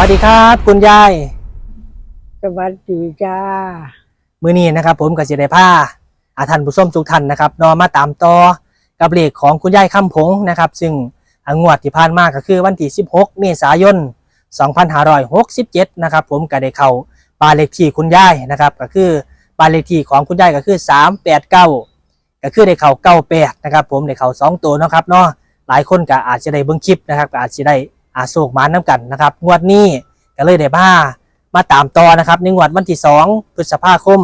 วัสดีครับ คุณยาย สวัสดีจ้า มือนี้นะครับผมกับสิได้ผ้าอาท่านผู้ชมทุกท่านนะครับนอมาตามต่อกับเลขของคุณยายคำผงนะครับ ซึ่งอ่างวดที่ผ่านมาก็คือวันที่ 16 เมษายน 2567 นะครับ ผมก็ได้เข้าบ้านเลขที่คุณยายนะครับ ก็คือบ้านเลขที่ของคุณยายก็คือ 389 ก็คือได้เข้า98 นะครับ ผมได้เข้า2 ตัวเนาะครับเนาะหลายคนก็อาจจะได้เบิ่งคลิปนะครับก็อาจจะได้ อาโศกมาน้ำกันนะครับ งวดนี้ก็เลยได้ผ้ามาตามต่อนะครับในงวดวันที่ 2 พฤษภาคม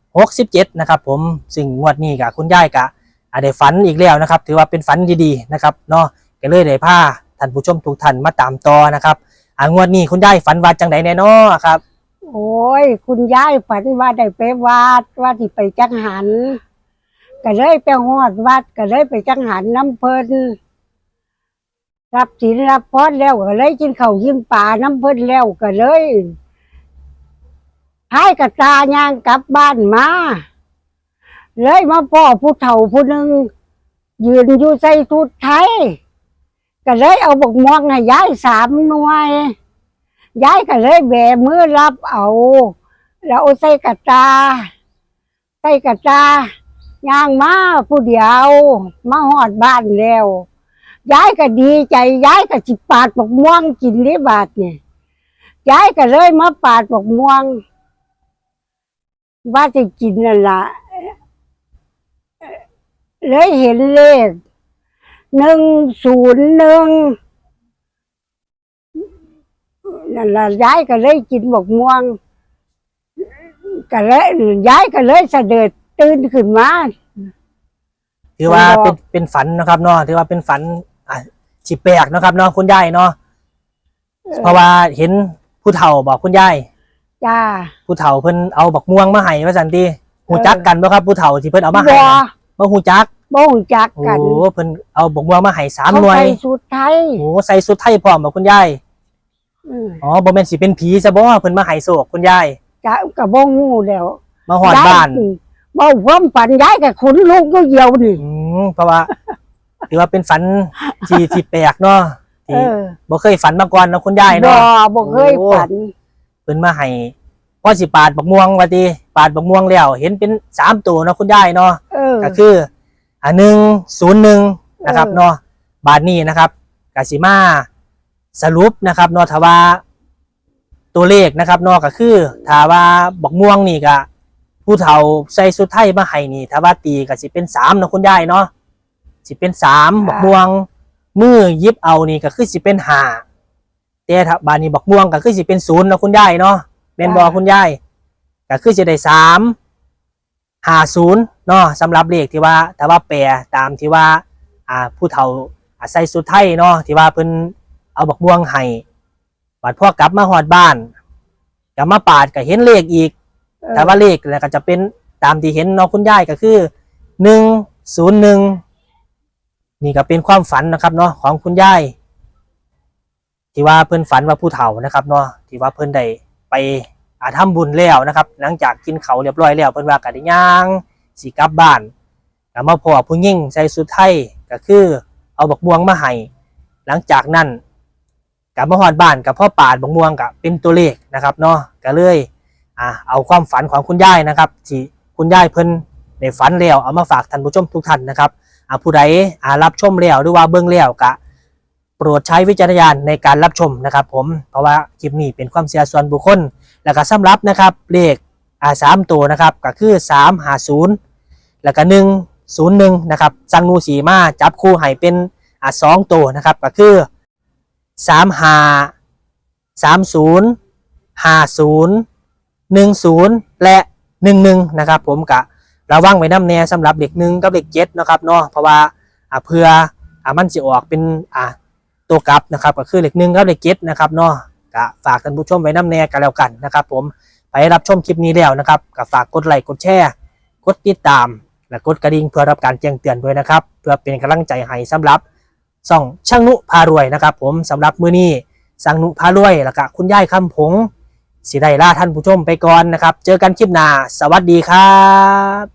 2567 นะครับผมซึ่งงวดนี้กับคุณยายกะอาได้ฝันอีกแล้วนะครับ ถือว่าเป็นฝันดีๆนะครับเนาะก็เลยได้พาท่านผู้ชมทุกท่านมาตามต่อนะครับอ่างวดนี้คุณยายฝันว่าจังไดแน่นอครับ โอ้ย คุณยายฝันว่าได้ไปวัดว่าที่ไปจังหัน ก็เลยไปหอดวัดก็เลยไปจังหันน้ำเพลิน รับศีลรับพรแล้วก็เลยกินข้าวกินปลาน้ำเพลินแล้วก็เลยให้กระตายางกลับบ้านมา เลยมาพ่อผู้เฒ่าผู้หนึ่งยืนอยู่ใส่ทุดไทยก็เลยเอาบกม่วงให้ยายสามหน่วยยายก็เลยแบมือรับเอาแล้วเอาใส่กระตาใส่กระตาย่างมาผู้เดียว มาหอดบ้านแล้ว ยายก็ดีใจยายก็จิปาดบกม่วงกินได้บาทเนี่ยยายก็เลยมาปาดบกม่วง ว่าจะกินนั่นละเลยเห็นเลขหนึ่งศูนย์หนึ่งนั่นละย้ายก็เลยกินบกม่วงก็เลยย้ายก็เลยเสด็จตื่นขึ้นมา ถือว่าเป็นเป็นฝันนะครับเนาะถือว่าเป็นฝัน อะสิแปลกนะครับเนาะคุณยายเนาะเพราะว่าเห็นผู้เฒ่าบอกคุณยายจ้าผู้เฒ่าเพิ่นเอาบักม่วงมาให้ว่าสันติหูจักกันบ่ครับผู้เฒ่าที่เพิ่นเอามาให้บ่นะบ่หูจักบ่งจักโอ้กันเพิ่นเอาบักม่วงมาให้สามเขาหน่วยใส่สูตรไทยโอ้ใส่สุดไทยพร้อมบ่คุณยายอืมอ๋อบ่แม่นสิเป็นผีซะบ่เพิ่นมาให้โศกคุณยายจ้าก็บ่งูแล้วมาฮอดบ้านย้ยบ่ความฝันย้ายกับขนลูกก็เหี่ยวนี่อืมเพราะว่าถือว่าเป็นฝัน ที่ที่แปลกเนาะเอที่อบ่เคยฝันมาก่อนเนาะคุณยายบ่เนาะ บ่เคยโอ้ ฝัน เพิ่นมาให้พอสิปาดบักม่วงว่าติปาดบักม่วงแล้ว เห็นเป็นสามตัวเนาะคุณยายเนาะ เออ ก็คืออันหนึ่งศูนย์หนึ่งนะครับเออ เนาะบาทนี้นะครับกสิมาสรุปนะครับเนาะถ้าว่าตัวเลขนะครับเนาะก็คือถ้าว่าบักม่วงนี่ก็ผู้เฒ่าใส่สุดไทยมาให้นี่ถ้าว่าตีก็สิเป็นสามเนาะคุณยายเนาะสิเป็นสามบักม่วง มือยิบเอานี่ก็คือสิเป็นห้าแต่ถ้าบาทนี้บักม่วงก็คือสิเป็นศูนย์เนาะคุณยายเนาะเป็นบอคุณยายก็คือจะได้สามหาศูนย์เนาะสำหรับเลขที่ว่าแต่ว่าแปลตามที่ว่าอ่าผู้เฒ่าอาศัยสุดไทยเนาะที่ว่าเพิ่นเอาบักม่วงให้บัดพ่อกลับมาฮอดบ้านกลับมาปาดก็เห็นเลขอีกเออแต่ว่าเลขแล้วก็จะเป็นตามที่เห็นเนาะคุณยายก็คือหนึ่งศูนย์หนึ่ง นี่ก็เป็นความฝันนะครับเนาะของคุณยายที่ว่าเพิ่อนฝันว่าผู้เฒ่านะครับเนาะที่ว่าเพิ่อนได้ไปอาทำบุญแล้วนะครับ หลังจากกินเขาเรียบร้อยแล้วเพิ่อนว่าก็ได้ย่างสิกลับบ้านก็มาพอผู้หญิงใส่สุดไทยก็คือเอาบักม่วงมาให้หลังจากนั้นกับมาฮอดบ้านกับพ่อป่าดบักม่วงก็เป็นตัวเลขนะครับเนาะก็เลยอ่าเอาความฝันของคุณยายนะครับที่คุณยายเพิ่นในฝันแล้วเอามาฝากท่านผู้ชมทุกท่านนะครับ อาผู้ใดอารับชมแล้วหรือว่าเบิ่งแล้วก็โปรดใช้วิจารณญาณในการรับชมนะครับผมเพราะว่าคลิปนี้เป็นความเสียส่วนบุคคล แล้วก็สำหรับนะครับเลขอาสามตัวนะครับก็คือสามหาศูนย์แล้วก็หนึ่งศูนย์หนึ่งนะครับจังนูสีมาจับคู่ให้เป็นอาสองตัวนะครับก็คือสามหาสามศูนย์ห้าศูนย์หนึ่งศูนย์และหนึ่งหนึ่งนะครับผมกะ ระวังไว้น้ำแน่สำหรับเด็กหนึ่งกับเด็กเจ็ดนะครับเนาะเพราะว่าอ่าเพื่ออ่ามันจะออกเป็นอ่าตัวกลับนะครับก็คือเด็กหนึ่งกับเด็กเจ็ดนะครับเนาะกะฝากท่านผู้ชมไว้น้ำแน่กันแล้วกันนะครับผมไปรับชมคลิปนี้แล้วนะครับก็ฝากกดไลค์กดแชร์กดติดตาม และกดกระดิ่งเพื่อรับการแจ้งเตือนด้วยนะครับ เพื่อเป็นกำลังใจให้สำหรับส่องช่างนุพารวยนะครับ ผมสำหรับมื้อนี้สังนุพารวยแล้วก็คุณยายคำผงสิได้ล่าท่านผู้ชมไปก่อนนะครับ เจอกันคลิปหน้า สวัสดีครับ